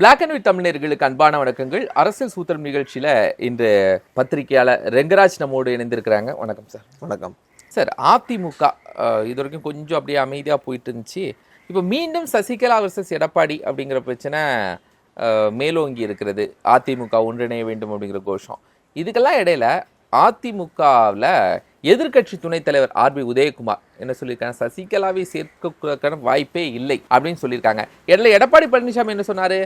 Black and white தமிழர்களுக்கு அன்பான வணக்கங்கள். அரசியல் சூத்திரம் நிகழ்ச்சியில இன்று பத்திரிகையாளர் ரெங்கராஜ் நம்மோடு இணைந்திருக்கிறாங்க. வணக்கம் சார். வணக்கம். சார் அதிமுக இது வரைக்கும் கொஞ்சம் அப்படியே அமைதியாக போயிட்டு இருந்துச்சு. இப்போ மீண்டும் சசிகலா வர்சஸ் எடப்பாடி அப்படிங்கிற பிரச்சனை மேலோங்கி இருக்கிறது. அதிமுக ஒன்றிணைய வேண்டும் அப்படிங்கிற கோஷம். இதுக்கெல்லாம் இடையில அதிமுகவில் எதிர்க்கட்சி துணைத் தலைவர் ஆர்பி உதயகுமார் என்ன சொல்லியிருக்காங்க? சசிகலாவை சேர்க்க வாய்ப்பே இல்லை அப்படின்னு சொல்லியிருக்காங்க. இடையில எடப்பாடி பழனிசாமி என்ன சொன்னார்?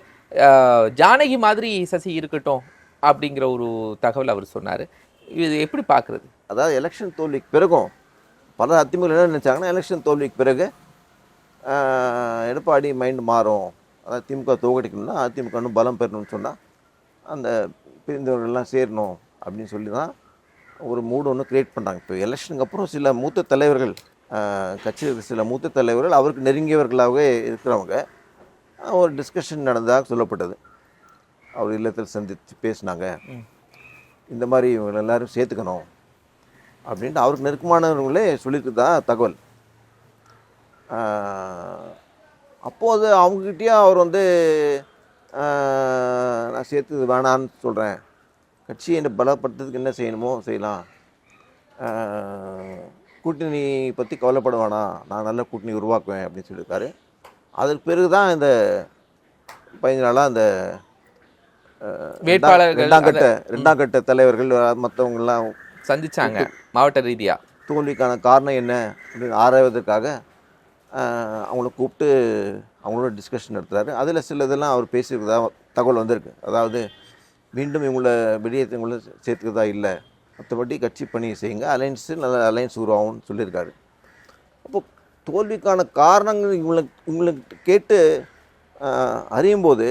ஜானகி மாதிரி சசி இருக்கட்டும் அப்படிங்கிற ஒரு தகவல் அவர் சொன்னார். இது எப்படி பார்க்குறது? அதாவது எலெக்ஷன் தோல்விக்கு பிறகும் பல அதிமுக என்ன நினச்சாங்கன்னா எலெக்ஷன் தோல்விக்கு பிறகு எடப்பாடி மைண்ட் மாறும். அதாவது திமுக தோக்கடிக்கணும்னா அதிமுக இன்னும் பலம் பெறணும்னு சொன்னால் அந்த பிரிந்தவர்கள்லாம் சேரணும் அப்படின்னு சொல்லி தான் ஒரு மூடு ஒன்று கிரியேட் பண்ணுறாங்க இப்போ எலெக்ஷனுக்கு அப்புறம் சில மூத்த தலைவர்கள் கட்சியில் சில மூத்த தலைவர்கள் அவருக்கு நெருங்கியவர்களாகவே இருக்கிறவங்க ஒரு டிஸ்கஷன் நடந்ததாக சொல்லப்பட்டது. அவர் இல்லத்தில் சந்தித்து பேசினாங்க. இந்த மாதிரி இவங்க எல்லாரும் சேர்த்துக்கணும் அப்படின்ட்டு அவருக்கு நெருக்கமானவர்களே சொல்லியிருக்குதா தகவல். ஆஹ் அப்போது அவங்ககிட்டயும் அவர் வந்து நான் சேர்த்து வேணான்னு சொல்கிறேன் கட்சியை என்ன பலப்படுத்துறதுக்கு என்ன செய்யணுமோ செய்யலாம். கூட்டணி பற்றி கவலைப்பட வேணாம். நான் நல்ல கூட்டணி உருவாக்குவேன் அப்படின்னு சொல்லியிருக்காரு. அதற்கு பிறகு தான் இந்த பதினஞ்சு நாளாக அந்த வேட்பாளர்கள் ரெண்டாம் கட்ட ரெண்டாம் கட்ட தலைவர்கள் மற்றவங்கெல்லாம் சந்திச்சாங்க மாவட்ட ரீதியா. தோல்விக்கான காரணம் என்ன அப்படின்னு ஆராய்வதற்காக அவங்கள கூப்பிட்டு அவங்களோட டிஸ்கஷன் நடத்துறாரு. அதில் சில இதெல்லாம் அவர் பேசியிருக்கிறதா தகவல் வந்திருக்கு. அதாவது மீண்டும் இவங்கள வெளியேற்ற இவங்கள சேர்த்துக்கிறதா இல்லை. மற்றபடி கட்சி பணி செய்யுங்க. அலைன்ஸ் நல்ல அலைன்ஸ் உருவாகும்னு சொல்லியிருக்காரு. அப்போ தோல்விக்கான காரணங்கள் இவங்களை உங்களுக்கு கேட்டு அறியும் போது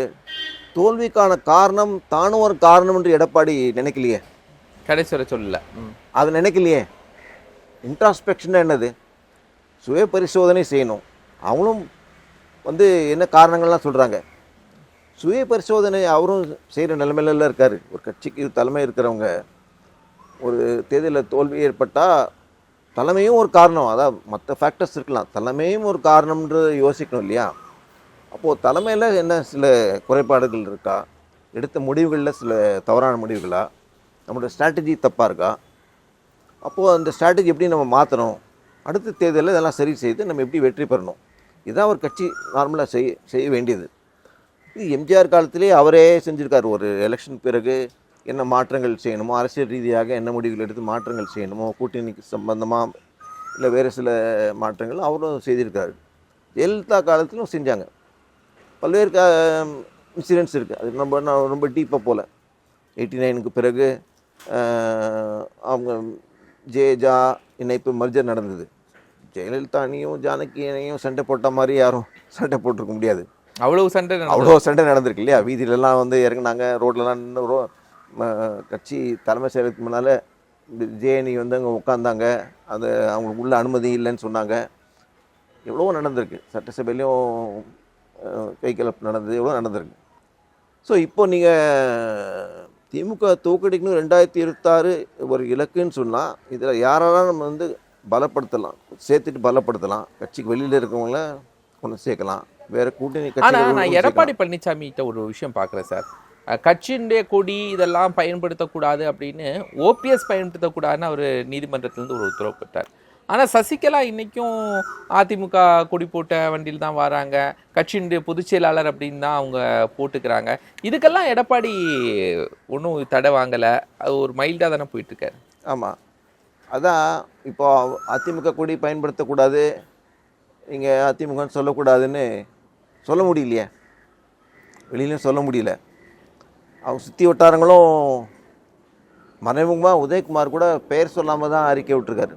தோல்விக்கான காரணம் தானும் ஒரு காரணம் என்று எடப்பாடி நினைக்கலையே. கடைசி வரை சொல்லல. அது நினைக்கலையே. இன்ட்ராஸ்பெக்ஷன் என்னது? சுய பரிசோதனை செய்யணும். அவங்களும் வந்து என்ன காரணங்கள்லாம் சொல்கிறாங்க சுய பரிசோதனை அவரும் செய்கிற நிலைமையில இருக்கார். ஒரு கட்சிக்கு தலைமை இருக்கிறவங்க ஒரு தேர்தலில் தோல்வி ஏற்பட்டால் தலைமையும் ஒரு காரணம். அதான் மற்ற ஃபேக்டர்ஸ் இருக்கலாம். தலைமையும் ஒரு காரணம்ன்றது யோசிக்கணும் இல்லையா? அப்போது தலைமையில் என்ன சில குறைபாடுகள் இருக்கா? எடுத்த முடிவுகளில் சில தவறான முடிவுகளா? நம்மளோட ஸ்ட்ராட்டஜி தப்பாக இருக்கா? அப்போது அந்த ஸ்ட்ராட்டஜி எப்படி நம்ம மாற்றணும் அடுத்த தேர்தலில் இதெல்லாம் சரி செய்து நம்ம எப்படி வெற்றி பெறணும்? இதுதான் ஒரு கட்சி நார்மலாக செய்ய செய்ய வேண்டியது. இது எம்ஜிஆர் காலத்திலே அவரே செஞ்சுருக்கார். ஒரு எலெக்ஷன் பிறகு என்ன மாற்றங்கள் செய்யணுமோ அரசியல் ரீதியாக என்ன முடிவுகள் எடுத்து மாற்றங்கள் செய்யணுமோ கூட்டணிக்கு சம்பந்தமாக இல்லை வேறு சில மாற்றங்கள் அவரும் செய்திருக்காரு. ஜெயலலிதா காலத்திலும் செஞ்சாங்க. பல்வேறு க இன்சிடென்ட்ஸ் இருக்குது அது நம்ம நான் ரொம்ப டீப்பாக போகல எயிட்டி நைனுக்கு பிறகு அவங்க ஜேஜா இணைப்பு மர்ஜர் நடந்தது. ஜெயலலிதா அணியும் ஜானகி அணியும் சண்டை போட்ட மாதிரி யாரும் சண்டை போட்டிருக்க முடியாது. அவ்வளவு சண்டை அவ்வளோ சண்டை நடந்திருக்கு இல்லையா? வீதியிலலாம் வந்து இறங்குனாங்க ரோட்லலாம் நின்று ரோ ம- கட்சி தலைமை செயலுக்கு முன்னால் ஜேஎன்இ வந்து அங்கே உட்காந்தாங்க அது அவங்களுக்கு உள்ள அனுமதி இல்லைன்னு சொன்னாங்க. எவ்வளோ நடந்திருக்கு. சட்டசபையிலையும் கை கலப்பு நடந்தது. எவ்வளோ நடந்திருக்கு. ஸோ இப்போ நீங்கள் திமுக தூக்கடிக்கணும் ரெண்டாயிரத்தி இருபத்தாறு ஒரு இலக்குன்னு சொன்னால் இதில் யாரெல்லாம் நம்ம வந்து பலப்படுத்தலாம் சேர்த்துட்டு பலப்படுத்தலாம் கட்சிக்கு வெளியில் இருக்கவங்கள கொண்டு சேர்க்கலாம். வேற கூட்டணி ஆனா கட்சிகளை நான். எடப்பாடி பழனிசாமி கிட்ட ஒரு விஷயம் பார்க்குறேன் சார். கட்சியினுடைய கொடி இதெல்லாம் பயன்படுத்தக்கூடாது அப்படின்னு ஓபிஎஸ் பயன்படுத்தக்கூடாதுன்னு அவர் நீதிமன்றத்திலிருந்து ஒரு உத்தரவு பெற்றார் ஆனா சசிகலா இன்னைக்கும் அதிமுக கொடி போட்ட வண்டியில் தான் வராங்க. கட்சியினுடைய பொதுச் செயலாளர் அப்படின்னு தான் அவங்க போட்டுக்கிறாங்க. இதுக்கெல்லாம் எடப்பாடி ஒன்றும் தடை வாங்கலை. அது ஒரு மைல்டாக தானே போயிட்டு இருக்காரு ஆமாம் அதான் இப்போ அதிமுக கொடி பயன்படுத்தக்கூடாது. நீங்கள் அதிமுகன்னு சொல்லக்கூடாதுன்னு சொல்ல முடியலையே. வெளியிலையும் சொல்ல முடியல. அவங்க சுற்றி வட்டாரங்களும் மறைமுகமாக உதயகுமார் கூட பெயர் சொல்லாமல் தான் அறிக்கை விட்டுருக்காரு.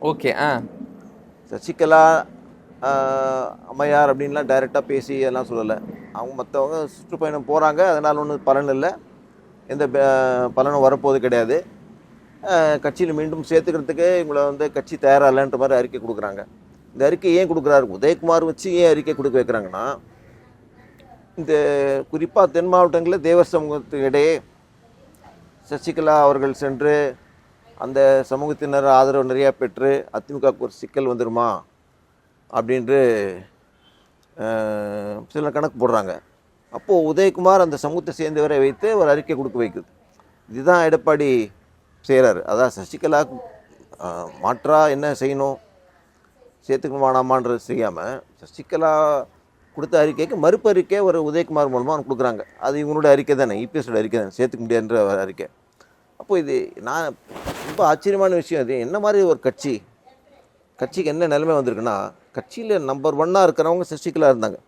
ஓகே ஆ. சசிகலா அம்மையார் அப்படின்லாம் டைரெக்டாக பேசி எல்லாம் சொல்லலை. அவங்க மற்றவங்க சுற்றுப்பயணம் போகிறாங்க அதனால் ஒன்றும் பலன் இல்லை. எந்த பலனும் வரப்போவது கிடையாது. கட்சியில் மீண்டும் சேர்த்துக்கிறதுக்கு இவங்களை வந்து கட்சி தயாராக இல்லைன்ற மாதிரி அறிக்கை கொடுக்குறாங்க. இந்த அறிக்கை ஏன் கொடுக்குறாரு? உதயகுமார் வச்சு ஏன் அறிக்கை கொடுக்க வைக்கிறாங்கன்னா இந்த குறிப்பாக தென் மாவட்டங்களில் தேவர் சமூகத்துக்கு சசிகலா அவர்கள் சென்று அந்த சமூகத்தினர் ஆதரவு நிறையா பெற்று அதிமுகவுக்கு ஒரு சிக்கல் வந்துடுமா அப்படின்ட்டு சில கணக்கு போடுறாங்க. அப்போது உதயகுமார் அந்த சமூகத்தை சேர்ந்தவரை வைத்து ஒரு அறிக்கை கொடுக்க வைக்குது இதுதான் எடப்பாடி செய்கிறாரு அதான் சசிகலா மாற்றா என்ன செய்யணும்? சேர்த்துக்கணும் வேணாமான்றது செய்யாமல் சசிகலா கொடுத்த அறிக்கைக்கு மறுப்பு அறிக்கை ஒரு உதயகுமார் மூலமாக கொடுக்குறாங்க. அது இவங்களோட அறிக்கை தானே இபிஎஸோட அறிக்கை தானே சேர்த்துக்க முடியாதுன்ற ஒரு அறிக்கை. அப்போ இது நான் ரொம்ப ஆச்சரியமான விஷயம் இது. என்ன மாதிரி ஒரு கட்சி? கட்சிக்கு என்ன நிலைமை வந்திருக்குன்னா கட்சியில் நம்பர் ஒன்னாக இருக்கிறவங்க சசிகலா இருந்தாங்க.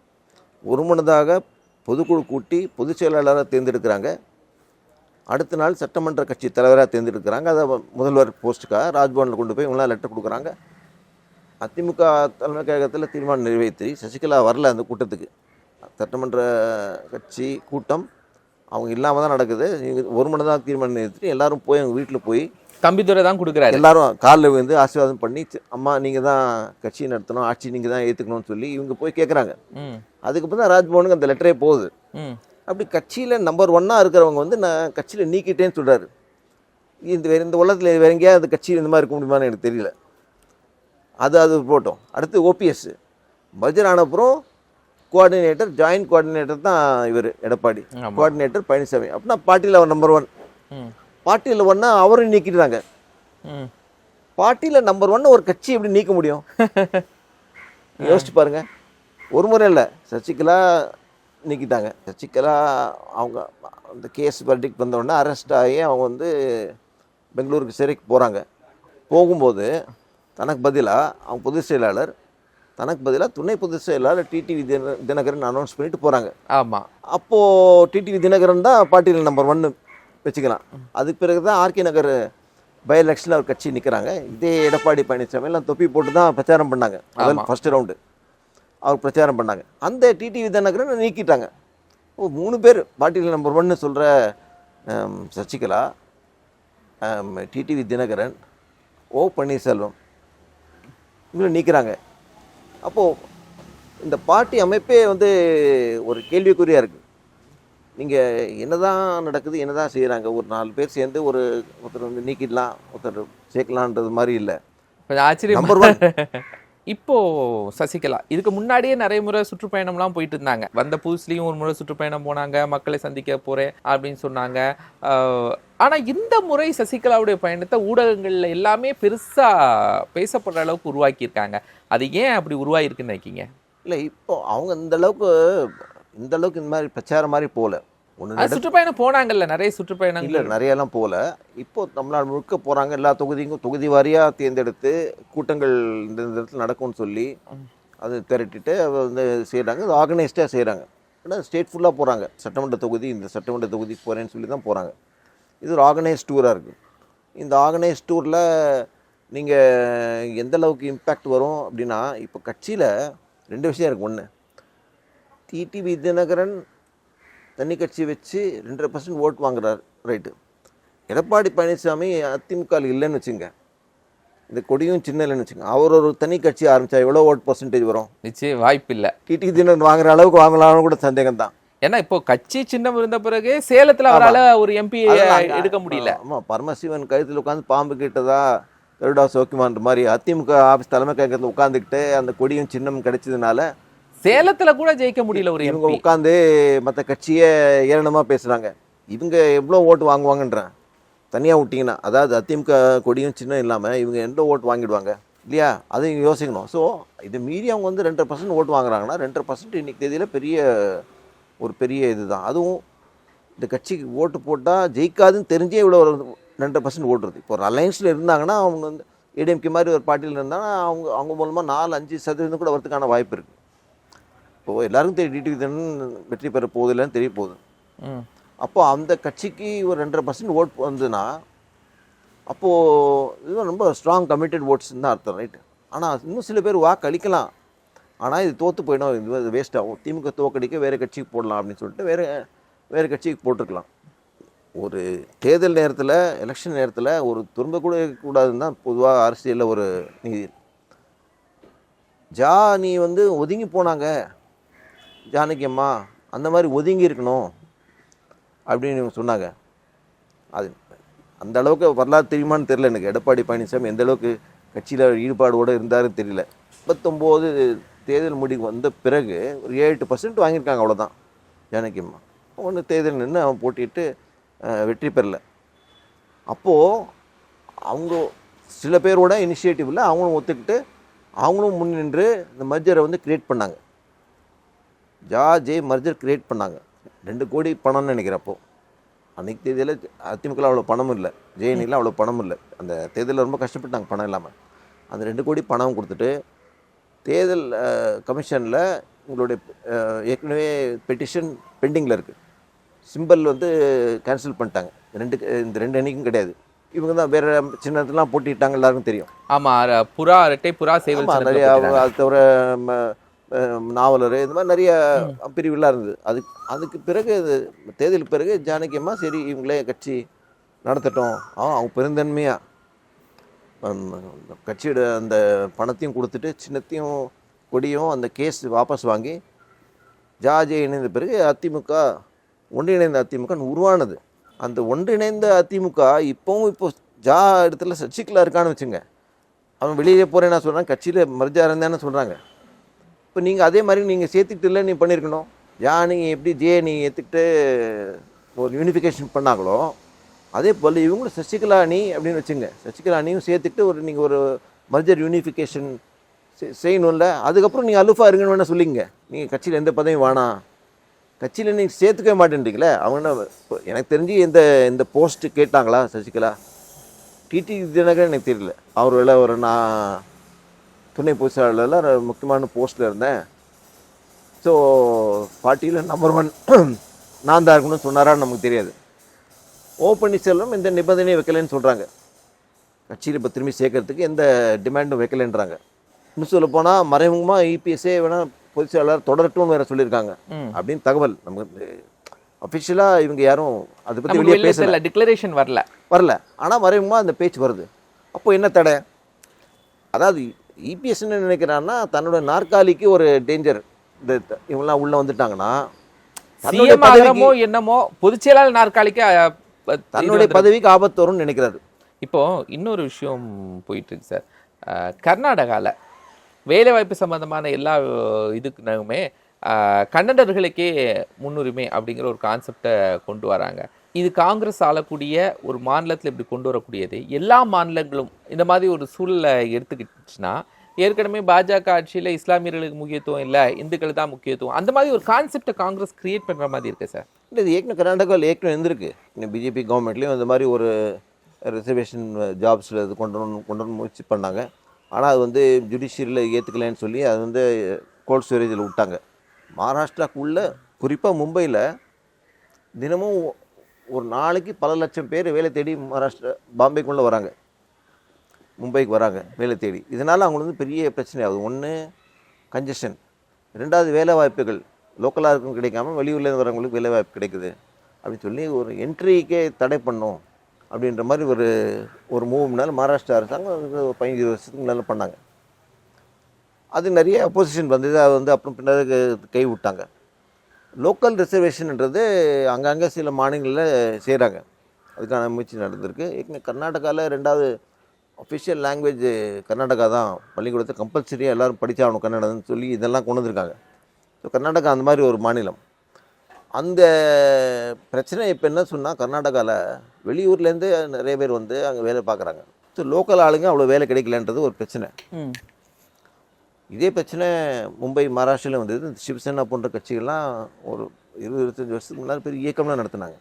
ஒருமனதாக பொதுக்குழு கூட்டி பொதுச் செயலாளராக தேர்ந்தெடுக்கிறாங்க. அடுத்த நாள் சட்டமன்ற கட்சி தலைவராக தேர்ந்தெடுக்கிறாங்க. அதை முதல்வர் போஸ்ட்டுக்காக ராஜ்பவனில் கொண்டு போய் இவங்களாம் லெட்டர் கொடுக்குறாங்க. அதிமுக தலைமை கழகத்தில் தீர்மானம் நிறைவேற்றி சசிகலா வரல அந்த கூட்டத்துக்கு. சட்டமன்ற கட்சி கூட்டம் அவங்க இல்லாமல் தான் நடக்குது. ஒரு மணி தான் தீர்மானம் நிறைவேற்றி எல்லாரும் போய் அவங்க வீட்டில் போய் தம்பிதுரை தான் கொடுக்குறாரு. எல்லாரும் காலில் விழுந்து ஆசீர்வாதம் பண்ணி "சி- அம்மா நீங்கள் தான் கட்சி நடத்தணும் ஆட்சி நீங்கள் தான் ஏற்றுக்கணும்னு சொல்லி இவங்க போய் கேட்குறாங்க அதுக்கப்புறம் தான் ராஜ்பவனுக்கு அந்த லெட்டரே போகுது. அப்படி கட்சியில் நம்பர் ஒன்னாக இருக்கிறவங்க வந்து நான் கட்சியில் நீக்கிட்டேன்னு சொல்கிறாரு இந்த வேறு இந்த உலகத்தில் வேற எங்கேயாவது கட்சியில் இந்த மாதிரி இருக்க முடியுமான்னு எனக்கு தெரியல. அது அது போட்டோம். அடுத்து ஓபிஎஸ் பட்ஜெட் ஆன அப்புறம் கோஆர்டினேட்டர் ஜாயின்ட் கோஆர்டினேட்டர் தான் இவர் எடப்பாடி. கோஆர்டினேட்டர் பழனிசாமி. அப்படின்னா பார்ட்டியில் அவர் நம்பர் ஒன் பார்ட்டியில் ஒன்னா அவரும் நீக்கிட்டாங்க பார்ட்டியில் நம்பர் ஒன் ஒரு கட்சி எப்படி நீக்க முடியும்? யோசிச்சு பாருங்க. ஒரு முறை இல்லை. சசிகலா நீக்கிட்டாங்க. சசிகலா அவங்க அந்த கேஸ் வர்டிக் வந்தோடனே அரெஸ்ட் ஆகி அவங்க வந்து பெங்களூருக்கு சிறைக்கு போகிறாங்க போகும்போது தனக்கு பதிலாக அவங்க பொதுச் செயலாளர் தனக்கு பதிலாக துணை பொதுச் செயலாளர் டிடிவி தின தினகரன் அனௌன்ஸ் பண்ணிட்டு போகிறாங்க ஆமா. அப்போது டிடிவி தினகரன் தான் பார்ட்டியில் நம்பர் ஒன்று வச்சுக்கலாம். அதுக்கு பிறகு தான் ஆர்கே நகர் பை எலெக்ஷனில் ஒரு கட்சி நிற்கிறாங்க இதே எடப்பாடி பழனிசாமி எல்லாம் தொப்பி போட்டு தான் பிரச்சாரம் பண்ணாங்க. ஆமா. ஃபர்ஸ்ட் ரவுண்டு அவர் பிரச்சாரம் பண்ணாங்க. அந்த டிடிவி தினகரன் நீக்கிட்டாங்க. ஓ மூணு பேர் பார்ட்டியில் நம்பர் ஒன்னு சொல்கிற சசிகலா டிடிவி தினகரன் ஓ பன்னீர்செல்வம் இவங்களை நீக்கிறாங்க. அப்போது இந்த பார்ட்டி அமைப்பே வந்து ஒரு கேள்விக்குறியாக இருக்குது நீங்கள் என்னதான் நடக்குது என்னதான் செய்கிறாங்க ஒரு நாலு பேர் சேர்ந்து ஒரு ஒருத்தர் வந்து நீக்கிடலாம் ஒருத்தர் சேர்க்கலான்றது மாதிரி இல்லை. கொஞ்சம் ஆச்சரியம். நம்பர் ஒன் இப்போ சசிகலா இதுக்கு முன்னாடியே நிறைய முறை சுற்றுப்பயணம்லாம் போயிட்டு இருந்தாங்க வந்த புதுசுலயும் ஒரு முறை சுற்றுப்பயணம் போனாங்க மக்களை சந்திக்க போறேன் அப்படின்னு சொன்னாங்க. ஆஹ் ஆனா இந்த முறை சசிகலாவுடைய பயணத்தை ஊடகங்கள்ல எல்லாமே பெருசா பேசப்படுற அளவுக்கு உருவாக்கியிருக்காங்க. அது ஏன் அப்படி உருவாயிருக்குன்னு நினைக்கீங்க இல்லை இப்போ அவங்க இந்த அளவுக்கு இந்த அளவுக்கு இந்த மாதிரி பிரச்சாரம் மாதிரி போகல. ஒன்று சுற்றுப்பயணம் போனாங்கல்ல நிறைய இல்லை சுற்றுப்பயணங்கள் நிறையெல்லாம் போகல. இப்போ தமிழ்நாடு முழுக்க போகிறாங்க எல்லா தொகுதிக்கும் தொகுதி வாரியாக தேர்ந்தெடுத்து கூட்டங்கள் இந்த இந்த இடத்துல நடக்கும்னு சொல்லி அது திரட்டிட்டு வந்து செய்கிறாங்க அது ஆர்கனைஸ்டாக செய்கிறாங்க ஆனால் ஸ்டேட் ஃபுல்லாக போகிறாங்க சட்டமன்ற தொகுதி இந்த சட்டமன்ற தொகுதிக்கு போகிறேன்னு சொல்லி தான் போகிறாங்க இது ஒரு ஆர்கனைஸ் டூராக இருக்குது இந்த ஆர்கனைஸ் டூரில் நீங்கள் எந்த அளவுக்கு இம்பேக்ட் வரும் அப்படின்னா இப்போ கட்சியில் ரெண்டு விஷயம் இருக்குது ஒன்று டிடிவி தினகரன் தனி கட்சி வச்சு ரெண்டரை பர்சன்ட் ஓட்டு வாங்குறாரு ரைட்டு எடப்பாடி பழனிசாமி அதிமுக இல்லைன்னு வச்சுங்க. இந்த கொடியும் சின்ன இல்லைன்னு வச்சுங்க. அவர் ஒரு தனி கட்சி ஆரம்பிச்சா எவ்வளோ ஓட் பர்சன்டேஜ் வரும்? நிச்சயம் வாய்ப்பு இல்ல டிடிவி தினகரன் வாங்குற அளவுக்கு வாங்கலாம்னு கூட சந்தேகம் தான் ஏன்னா இப்போ கட்சி சின்னம் இருந்த பிறகு சேலத்துல அவரால ஒரு எம்பி எடுக்க முடியல. ஆமாம் பரமசிவன் கழுத்தில் உட்காந்து பாம்பு கிட்டதா கருடா சோக்கிமான்ற மாதிரி அதிமுக ஆஃபீஸ் தலைமை கழகத்தில் உட்காந்துக்கிட்டு அந்த கொடியும் சின்னம் கிடைச்சதுனால சேலத்துல கூட ஜெயிக்க முடியல ஒரு இவங்க உட்காந்து மற்ற கட்சியை ஏளனமாக பேசுகிறாங்க இவங்க எவ்வளோ ஓட்டு வாங்குவாங்கன்றேன் தனியாக விட்டிங்கன்னா அதாவது அதிமுக கொடியும் சின்னம் இல்லாமல் இவங்க எந்த ஓட்டு வாங்கிடுவாங்க? இல்லையா? அதை யோசிக்கணும். ஸோ இது மீறி அவங்க வந்து ரெண்டரை பர்சன்ட் ஓட்டு வாங்குறாங்கன்னா ரெண்டரை பர்சன்ட் இன்னைக்கு தேதியில் பெரிய ஒரு பெரிய இதுதான். அதுவும் இந்த கட்சிக்கு ஓட்டு போட்டால் ஜெயிக்காதுன்னு தெரிஞ்சே இவ்வளோ ஒரு ரெண்டரை பர்சன்ட் ஓட்டுறது. இப்போ ஒரு அலைன்ஸில் இருந்தாங்கன்னா அவங்க வந்து ஏடிஎம்கே மாதிரி ஒரு பார்ட்டியில் இருந்தாங்கன்னா அவங்க அவங்க மூலமாக நாலு அஞ்சு சதவீதம் கூட வரதுக்கான வாய்ப்பு இருக்குது இப்போது எல்லாருக்கும் தெரியும் டிடிவி தினகரன் வெற்றி பெற போகுதில்லைன்னு தெரிய போகுது. ம். அப்போ அந்த கட்சிக்கு ஒரு ரெண்டரை பர்சன்ட் ஓட் வந்துன்னா அப்போது இது ரொம்ப ஸ்ட்ராங் கமிட்டட் ஓட்ஸ் தான் அர்த்தம் ரைட்டு ஆனால் இன்னும் சில பேர் வாக்கு அளிக்கலாம் ஆனால் இது தோற்று போயிடும். இது வேஸ்ட் ஆகும். திமுக தோக்கடிக்க வேறு கட்சிக்கு போடலாம் அப்படின்னு சொல்லிட்டு வேறு வேறு கட்சிக்கு போட்டிருக்கலாம். ஒரு தேர்தல் நேரத்தில் எலெக்ஷன் நேரத்தில் ஒரு துரும்ப கூட இருக்கக்கூடாதுன்னு தான் பொதுவாக அரசியலில் ஒரு நீதி. ஜா நீ வந்து ஒதுங்கி போனாங்க. ஜானகி அம்மா அந்த மாதிரி ஒதுங்கி இருக்கணும் அப்படின்னு சொன்னாங்க. அது அந்த அளவுக்கு வரலாறு தெரியுமான்னு தெரியல எனக்கு. எடப்பாடி பழனிசாமி எந்த அளவுக்கு கட்சியில் ஈடுபாடோடு இருந்தாருன்னு தெரியல. முப்பத்தொம்போது தேர்தல் முடிவு வந்த பிறகு ஒரு ஏழு எட்டு பர்சன்ட் வாங்கியிருக்காங்க அவ்வளோதான் ஜானகிம்மா ஒன்று தேர்தல் நின்று அவன் போட்டிட்டு வெற்றி பெறல. அப்போது அவங்க சில பேரோட இனிஷியேட்டிவில் அவங்களும் ஒத்துக்கிட்டு அவங்களும் முன் நின்று இந்த மர்ஜரை வந்து கிரியேட் பண்ணாங்க. ஜா ஜே மர்ஜர் கிரியேட் பண்ணாங்க. ரெண்டு கோடி பணம்னு நினைக்கிறப்போ அன்றைக்கி தேதியில் அதிமுகவில் அவ்வளோ பணமும் இல்லை. ஜேஎன்இல அவ்வளோ பணமும் இல்லை. அந்த தேர்தலில் ரொம்ப கஷ்டப்பட்டாங்க பணம் இல்லாமல் அந்த ரெண்டு கோடி பணம் கொடுத்துட்டு தேர்தல் கமிஷனில் உங்களுடைய ஏற்கனவே பெட்டிஷன் பெண்டிங்கில் இருக்குது சிம்பல் வந்து கேன்சல் பண்ணிட்டாங்க. ரெண்டு இந்த ரெண்டு அன்னைக்கும் கிடையாது. இவங்க தான் வேறு சின்னதெல்லாம் போட்டிட்டாங்க எல்லாருக்கும் தெரியும். ஆமா ர- புறா இரட்டை புறா சின்னத்துல நிறைய. அது தவிர நாவலர் இந்த மாதிரி நிறைய பிரிவுலாம் இருந்தது. அதுக்கு அதுக்கு பிறகு தேர்தலுக்கு பிறகு ஜானகி அம்மா சரி இவங்களே கட்சி நடத்தட்டும். ஆ அவங்க பெருந்தன்மையாக கட்சியோட அந்த பணத்தையும் கொடுத்துட்டு சின்னத்தையும் கொடியும் அந்த கேஸ் வாபஸ் வாங்கி ஜாஜே இணைந்த பிறகு அதிமுக ஒன்றிணைந்த அதிமுக உருவானது. அந்த ஒன்றிணைந்த அதிமுக இப்போவும் இப்போ ஜா இடத்துல சர்ச்சிக்கலாக இருக்கான்னு வச்சுங்க. அவன் வெளியே போகிறேன் நான் சொல்கிறான் கட்சியில் மர்ஜா இருந்தேன்னு சொல்கிறாங்க இப்போ நீங்கள் அதே மாதிரி நீங்கள் சேர்த்துக்கிட்டு இல்லை நீ பண்ணியிருக்கணும் யா நீங்கள் எப்படி ஜே நீங்கள் ஏற்றுக்கிட்டு ஒரு யூனிஃபிகேஷன் பண்ணாங்களோ அதே போல் இவங்களும் சசிகலா அணி அப்படின்னு வச்சுங்க. சசிகலா அணியும் சேர்த்துக்கிட்டு ஒரு நீங்கள் ஒரு மர்ஜர் யூனிஃபிகேஷன் செய்யணும்ல. அதுக்கப்புறம் நீங்கள் அலுஃபா இருங்கன்னு வேணால் சொல்லிங்க. நீங்கள் கட்சியில் எந்த பதவியும் வேணாம். கட்சியில் நீங்கள் சேர்த்துக்கவே மாட்டேன்றீங்களே. அவங்க என்ன எனக்கு தெரிஞ்சு எந்த இந்த போஸ்ட்டு கேட்டாங்களா சசிகலா? டிடி தினகரன் எனக்கு தெரியல. அவர் வேலை ஒரு நான் துணை பொதுச்செயலாளர்ல முக்கியமான போஸ்ட்டில் இருந்தேன். ஸோ பார்ட்டியில் நம்பர் ஒன் நான் தான் இருக்கணும்னு சொன்னாரான்னு நமக்கு தெரியாது. ஓ பன்னீர்செல்வம் எந்த நிபந்தனையும் வைக்கலைன்னு சொல்கிறாங்க கட்சியில் இப்போ திரும்பி சேர்க்கறதுக்கு எந்த டிமாண்டும் வைக்கலைன்றாங்க. இன்னும் சொல்ல போனால் மறைமுகமாக இபிஎஸ்ஏ வேணால் பொதுச் செயலாளர் தொடரட்டும்னு வேற சொல்லியிருக்காங்க. அப்படின்னு தகவல். நமக்கு அஃபிஷியலாக இவங்க யாரும் அதை பற்றி வெளியே பேசல. டிக்ளரேஷன் வரல. வரல. ஆனால் மறைமுகமாக அந்த பேச்சு வருது. அப்போ என்ன தடை? அதாவது இபிஎஸ்ன்னு நினைக்கிறான்னா தன்னோட நாற்காலிக்கு ஒரு டேஞ்சர் இந்த இவங்கெல்லாம் உள்ளே வந்துட்டாங்கன்னா என்னமோ பொதுச் செயலாளர் நாற்காலிக்கு தன்னுடைய. பதவிக்கு ஆபத்து வரும்னு நினைக்கிறாரு. இப்போ இன்னொரு விஷயம் போயிட்டு இருக்கு சார். அஹ், கர்நாடகால வேலைவாய்ப்பு சம்பந்தமான எல்லா அஹ், கன்னடர்களுக்கே முன்னுரிமை அப்படிங்கிற ஒரு கான்செப்டை கொண்டு வராங்க. இது காங்கிரஸ் ஆளக்கூடிய ஒரு மாநிலத்தில் இப்படி கொண்டு வரக்கூடியது. எல்லா மாநிலங்களும் இந்த மாதிரி ஒரு சூழலை எடுத்துக்கிட்டுச்சுன்னா ஏற்கனவே பாஜக ஆட்சியில் இஸ்லாமியர்களுக்கு முக்கியத்துவம் இல்லை இந்துக்கள் தான் முக்கியத்துவம். அந்த மாதிரி ஒரு கான்செப்டை காங்கிரஸ் கிரியேட் பண்ணுற மாதிரி இருக்கு சார்? இல்லை இது ஏற்கனவே கர்நாடகாவில் ஏற்கனவே இருந்திருக்கு. இன்னும் பிஜேபி கவர்மெண்ட்லேயும் அந்த மாதிரி ஒரு ரிசர்வேஷன் ஜாப்ஸில் இது கொண்டு வரணும் கொண்டு வரணும் முயற்சி பண்ணாங்க. ஆனால் அது வந்து ஜுடிஷியரியில் ஏற்றுக்கலன்னு சொல்லி அது வந்து கோல்ட் ஸ்டோரேஜில் விட்டாங்க. மகாராஷ்டிராக்குள்ளே குறிப்பாக மும்பையில் தினமும் ஒரு நாளைக்கு பல லட்சம் பேர் வேலை தேடி மகாராஷ்டிரா பாம்பேக்குள்ளே வராங்க. மும்பைக்கு வராங்க வேலை தேடி. இதனால் அவங்களுக்கு வந்து பெரிய பிரச்சனை ஆகுது. ஒன்று கஞ்சஷன் ரெண்டாவது வேலை வாய்ப்புகள். லோக்கலாக இருக்கும் கிடைக்காம வெளியூர்லேருந்து வரவங்களுக்கு வேலை வாய்ப்பு கிடைக்குது. அப்படின்னு சொல்லி ஒரு என்ட்ரிக்கே தடை பண்ணோம் அப்படின்ற மாதிரி ஒரு ஒரு மூவ் மகாராஷ்டிரா அரசாங்கம் ஒரு பதினஞ்சு வருஷத்துக்கு முன்னால் பண்ணாங்க. அது நிறைய அப்போசிஷன் வந்தது அது வந்து அப்புறம் பின்னாடி கை விட்டாங்க. லோக்கல் ரிசர்வேஷன்ன்றது அங்கங்கே சில மாநிலங்களில் செய்கிறாங்க அதுக்கான முயற்சி நடந்திருக்கு. ஏற்கனவே கர்நாடகாவில் ரெண்டாவது அஃபிஷியல் லாங்குவேஜ் கர்நாடகா தான். பள்ளிக்கூடத்தை கம்பல்சரியாக எல்லோரும் படித்தாகணும் கன்னடம்னு சொல்லி இதெல்லாம் கொண்டு வந்திருக்காங்க. ஸோ கர்நாடகா அந்த மாதிரி ஒரு மாநிலம். அந்த பிரச்சனை இப்போ என்ன சொன்னால் கர்நாடகாவில் வெளியூர்லேருந்து நிறைய பேர் வந்து அங்கே வேலை பார்க்குறாங்க. ஸோ லோக்கல் ஆளுங்க அவ்வளோ வேலை கிடைக்கலன்றது ஒரு பிரச்சனை. இதே பிரச்சனை மும்பை மகாராஷ்டிராவில் வந்தது. இந்த சிவசேனா போன்ற கட்சிகள்லாம் ஒரு இருபது இருபத்தஞ்சி வருஷத்துக்கு முன்னாடி பெரிய இயக்கம்லாம் நடத்துனாங்க.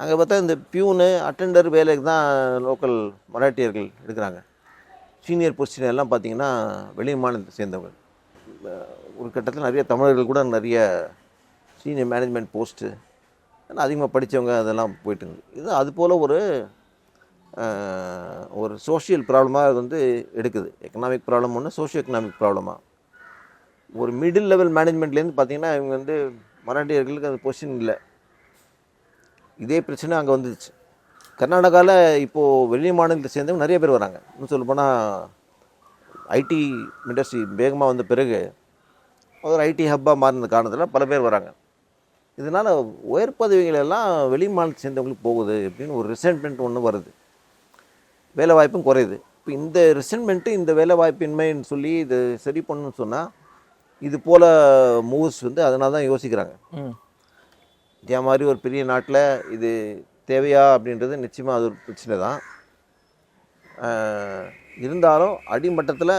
அங்கே பார்த்தா இந்த பியூனு அட்டெண்டர் வேலைக்கு தான் லோக்கல் மராட்டியர்கள் எடுக்கிறாங்க. சீனியர் பொசிஷன் எல்லாம் பார்த்தீங்கன்னா வெளி மாநிலத்தை சேர்ந்தவங்க. அஹ் ஒரு கட்டத்தில் நிறைய தமிழர்கள் கூட நிறைய சீனியர் மேனேஜ்மெண்ட் போஸ்ட்டு அதிகமாக படித்தவங்க அதெல்லாம் போயிட்டு இது அது போல் ஒரு ஒரு சோஷியல் ப்ராப்ளமாக வந்து எடுக்குது. எக்கனாமிக் ப்ராப்ளம் ஒன்று சோஷியோ எக்கனாமிக் ப்ராப்ளமாக ஒரு மிடில் லெவல் மேனேஜ்மெண்ட்லேருந்து பார்த்திங்கன்னா இவங்க வந்து மராட்டியர்களுக்கு அந்த பொசிஷன் இல்லை. இதே பிரச்சனை அங்கே வந்துச்சு கர்நாடகாவில் இப்போது வெளி மாநிலத்தை சேர்ந்தவங்க நிறைய பேர் வராங்க. இன்னும் சொல்லப்போனால் ஐடி இண்டஸ்ட்ரி வேகமாக வந்த பிறகு ஒரு ஐடி ஹப்பாக மாறின காரணத்தில் பல பேர் வராங்க. இதனால் உயர் பதவிகள் எல்லாம் வெளி மாநிலத்தை சேர்ந்தவங்களுக்கு போகுது அப்படின்னு ஒரு ரிசென்ட்மெண்ட் ஒன்று வருது. வேலை வாய்ப்பும் குறையுது. இப்போ இந்த ரிசென்ட்மெண்ட்டு இந்த வேலை வாய்ப்பின்மைன்னு சொல்லி இது சரி பண்ணணும்னு சொன்னால் இது போல் மூவ்ஸ் வந்து அதனால தான் யோசிக்கிறாங்க. இந்தியா மாதிரி ஒரு பெரிய நாட்டில் இது தேவையா அப்படின்றது நிச்சயமாக அது ஒரு பிரச்சனை தான். இருந்தாலும் அடிமட்டத்தில்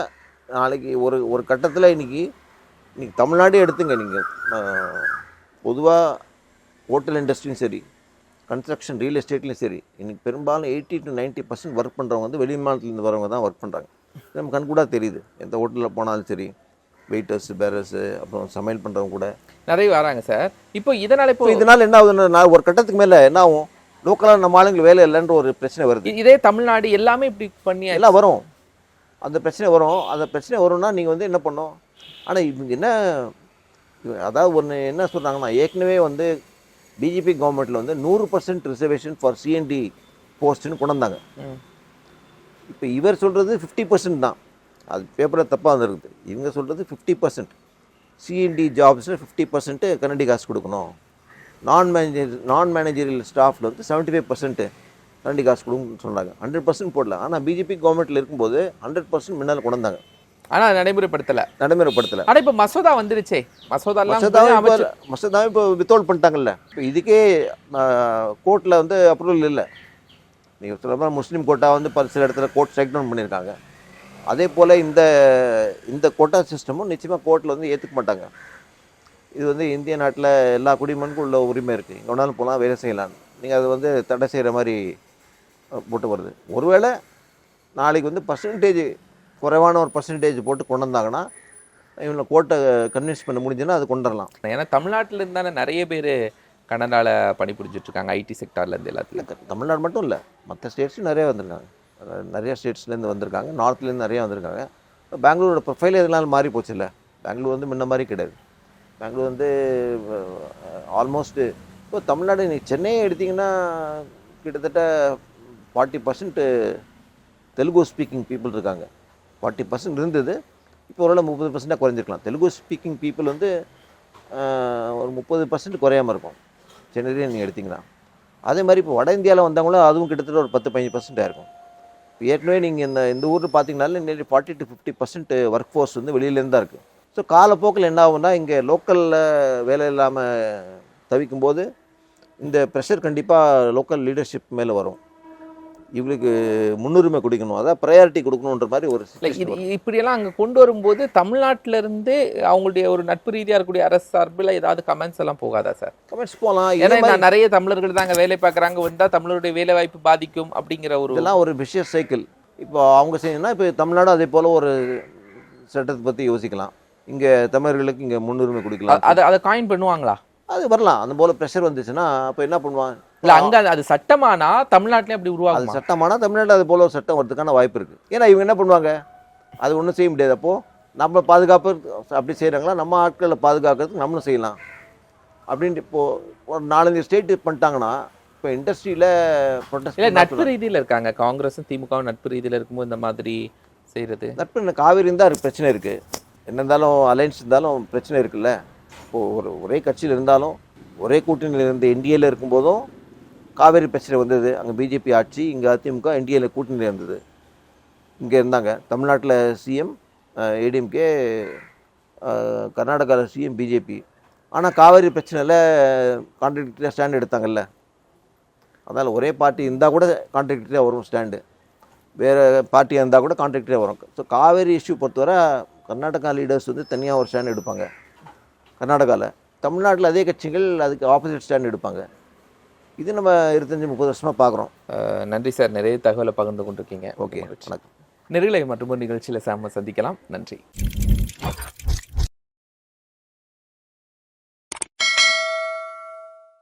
நாளைக்கு ஒரு ஒரு கட்டத்தில் இன்னைக்கு இன்னைக்கு தமிழ்நாடே எடுத்துங்க நீங்கள் பொதுவாக ஹோட்டல் இண்டஸ்ட்ரியும் சரி கன்ஸ்ட்ரக்ஷன் ரியல் எஸ்டேட்லையும் சரி இன்னைக்கு பெரும்பாலும் எயிட்டி டு 90% பர்சன்ட் ஒர்க் பண்ணுறவங்க வந்து வெளி மாநிலத்துலேருந்து வரவங்க தான் ஒர்க் பண்ணுறாங்க நம்ம கண்கூடாக தெரியுது. எந்த ஹோட்டலில் போனாலும் சரி வெயிட்டர்ஸ் பேரர்ஸு அப்புறம் சமையல் பண்ணுறவங்க கூட. நிறைய வராங்க சார். இப்போ இதனால இப்போ இதனால என்ன ஆகுதுன்னா நான் ஒரு கட்டத்துக்கு மேலே என்ன ஆகும்? லோக்கலாக நம்ம ஆளுங்களுக்கு வேலை இல்லைன்ற ஒரு பிரச்சனை வருது. இதே தமிழ்நாடு எல்லாமே இப்படி பண்ணி எல்லாம் வரும். அந்த பிரச்சனை வரும். அந்த பிரச்சனை வரும்னா நீங்கள் வந்து என்ன பண்ணணும்? ஆனால் இவங்க என்ன அதாவது ஒன்று என்ன சொல்கிறாங்கன்னா ஏற்கனவே வந்து பிஜேபி கவர்மெண்ட்டில் வந்து நூறு percent reservation for C and D போஸ்ட்னு கொண்டு வந்தாங்க. இப்போ இவர் சொல்கிறது ஃபிஃப்டி பர்சன்ட் தான். அது பேப்பரில் தப்பாக வந்துருக்குது. இவங்க சொல்கிறது fifty percent C and D ஜாப்ஸில் fifty percent கன்னடி காசு கொடுக்கணும். நான் மேனேஜர் நான் மேனேஜரியல் ஸ்டாஃபில் வந்து செவன்ட்டி ஃபைவ் பர்சன்ட்டு கன்னடி காசு கொடுக்கணும்னு சொன்னாங்க. ஹண்ட்ரட் பர்சன்ட் போடல. ஆனால் பிஜேபி கவர்மெண்ட்டில் இருக்கும்போது ஹண்ட்ரட் பர்சன்ட் முன்னால் கொண்டு வந்தாங்க ஆனா நடைமுறைப்படுத்தல. நடைமுறைப்படுத்தலை. ஆனா இப்போ மசோதா வந்துருச்சே. மசோதாலாம் மசோதாவை கொஞ்சம் இப்போ அமைச்சு மசோதாவை இப்போ பண்ணிட்டாங்கல்ல. இப்போ இதுக்கே கோர்ட்டில் வந்து அப்ரூவல் இல்லை. நீங்கள் சொல்ல மாதிரி முஸ்லீம் கோட்டா வந்து பல சில இடத்துல கோர்ட் ஸ்ட்ரைக் டவுன் பண்ணியிருக்காங்க. அதே போல் இந்த இந்த கோட்டா சிஸ்டமும் நிச்சயமாக கோர்ட்டில் வந்து ஏற்றுக்க மாட்டாங்க. இது வந்து இந்திய நாட்டில் எல்லா குடிமகனுக்கும் உள்ள உரிமை இருக்குது எங்கே வேணாலும் போகலாம் வேலை செய்யலாம். நீங்கள் அது வந்து தடை செய்கிற மாதிரி போட்டு வருது ஒருவேளை நாளைக்கு வந்து பர்சன்டேஜ் குறைவான ஒரு பர்சன்டேஜ் போட்டு கொண்டு வந்தாங்கன்னா இவங்களை கோர்ட்டை கன்வின்ஸ் பண்ண முடிஞ்சுன்னா அது கொண்டு வரலாம் ஏன்னா தமிழ்நாட்டுல இருந்தானே நிறைய பேர் கனடால பணிபுரிஞ்சுட்டு இருக்காங்க ஐடி செக்டார்ல இருந்து எல்லாத்துலயும். தமிழ்நாடு மட்டும் இல்லை மற்ற ஸ்டேட்ஸும் நிறைய வந்திருக்காங்க. நிறைய ஸ்டேட்ஸ்லேருந்து வந்திருக்காங்க நார்த்லேருந்து நிறைய வந்திருக்காங்க. பெங்களூரோட ப்ரொஃபைல் எதனால மாறி போச்சு இல்லை பெங்களூர் வந்து முன்ன மாதிரி கிடையாது. பெங்களூர் வந்து ஆல்மோஸ்ட் இப்போ தமிழ்நாடு நீ சென்னையை எடுத்தீங்கன்னா கிட்டத்தட்ட forty percent Telugu speaking people இருக்காங்க. ஃபார்ட்டி பர்சன்ட் இருந்தது. இப்போ ஓரளவு முப்பது பர்சன்ட்டாக குறைஞ்சிருக்கலாம். தெலுங்கு ஸ்பீக்கிங் பீப்புள் வந்து ஒரு முப்பது பர்சன்ட் குறையாமல் இருக்கும். சென்னையிலே நீங்கள் எடுத்தீங்கன்னா. அதே மாதிரி இப்போ வட இந்தியாவில் வந்தவங்களும் அதுவும் கிட்டத்தட்ட ஒரு பத்து பதினஞ்சு பர்சன்டாக இருக்கும். இப்போ ஏற்கனவே நீங்கள் இந்த இந்த ஊரில் பார்த்தீங்கனாலும் நேரடி forty to fifty percent workforce வந்து வெளியிலேருந்து தான் இருக்குது ஸோ காலப்போக்கில் என்ன ஆகும்னா இங்கே லோக்கலில் வேலை இல்லாமல் தவிக்கும்போது இந்த ப்ரெஷர் கண்டிப்பாக லோக்கல் லீடர்ஷிப் மேலே வரும். இவங்களுக்கு முன்னுரிமை கொடுக்கணும். அதான் ப்ரையாரிட்டி கொடுக்கணுன்ற மாதிரி ஒரு. இப்படியெல்லாம் அங்க கொண்டு வரும்போது தமிழ்நாட்டுல இருந்து அவங்களுடைய ஒரு நட்பு ரீதியா இருக்கக்கூடிய அரசு சார்பில் ஏதாவது கமெண்ட்ஸ் எல்லாம் போகாதா சார் கமெண்ட்ஸ் போகலாம் ஏன்னா நிறைய தமிழர்கள் தாங்க வேலை பார்க்கறாங்க. வந்தா தமிழருடைய வேலை வாய்ப்பு பாதிக்கும் அப்படிங்கிற ஒரு இதெல்லாம் ஒரு விஷய சைக்கிள் இப்போ அவங்க செய்யணும்னா இப்போ தமிழ்நாடு அதே போல் ஒரு சட்டத்தை பற்றி யோசிக்கலாம். இங்கே தமிழர்களுக்கு இங்கே முன்னுரிமை கொடுக்கலாம். அதை அதை காயின் பண்ணுவாங்களா? அது வரலாம். அந்த போல் ப்ரெஷர் வந்துச்சுன்னா அப்போ என்ன பண்ணுவான் இல்ல அங்க அது- அது சட்டமானா தமிழ்நாட்டிலே அப்படி அது உருவாகுமா சட்டமானா தமிழ்நாட்டில் அது போல் ஒரு சட்டம் வரதுக்கான வாய்ப்பு இருக்குது ஏன்னா இவங்க என்ன பண்ணுவாங்க? அது ஒன்றும் செய்ய முடியாது. அப்போது நம்ம பாதுகாப்பு அப்படி செய்கிறாங்களா நம்ம ஆட்களை பாதுகாக்கிறதுக்கு நம்மளும் செய்யலாம். அப்படின்ட்டு இப்போது ஒரு நாலஞ்சு ஸ்டேட் பண்ணிட்டாங்கன்னா இப்போ இண்டஸ்ட்ரியில் ப்ரொடெஸ்ட் நட்பு ரீதியில இருக்காங்க. காங்கிரஸும் திமுகவும் நட்பு ரீதியில இருக்கும்போது இந்த மாதிரி செய்யறது. நட்பு இந்த காவேரி தான் பிரச்சனை இருக்குது என்ன இருந்தாலும் அலைன்ஸ் இருந்தாலும் பிரச்சனை இருக்குல்ல? ஒரு ஒரே கட்சியில் இருந்தாலும் ஒரே கூட்டணியில் இருந்த என்டிஏல இருக்கும்போதும் காவேரி பிரச்சனை வந்தது. அங்கே பிஜேபி ஆட்சி இங்கே அதிமுக என்டிஏல கூட்டணியில் இருந்தது. இங்கே இருந்தாங்க. தமிழ்நாட்டில் சிஎம் ஏடிஎம்கே கர்நாடகாவில் சிஎம் பிஜேபி. ஆனால் காவேரி பிரச்சனையில் கான்ட்ராக்டரியாக ஸ்டாண்ட் எடுத்தாங்கல்ல. அதனால் ஒரே பார்ட்டி இருந்தால் கூட கான்ட்ராக்டரியாக வரும் ஸ்டாண்டு. வேறு பார்ட்டியாக இருந்தால் கூட கான்ட்ராக்டரே வரும். ஸோ காவேரி இஷ்யூ பொறுத்தவரை கர்நாடகா லீடர்ஸ் வந்து தனியாக ஒரு ஸ்டாண்ட் எடுப்பாங்க. கர்நாடகாவில் தமிழ்நாட்டில் அதே கட்சிகள் அதுக்கு ஆப்போசிட் ஸ்டாண்ட் எடுப்பாங்க. இது நம்ம இருபத்தஞ்சி முப்பது வருஷமாக பார்க்குறோம் நன்றி சார். நிறைய தகவலை பகிர்ந்து கொண்டிருக்கீங்க. ஓகே. வணக்கம். நெருலை மற்றும் நிகழ்ச்சியில சாம சந்திக்கலாம். நன்றி.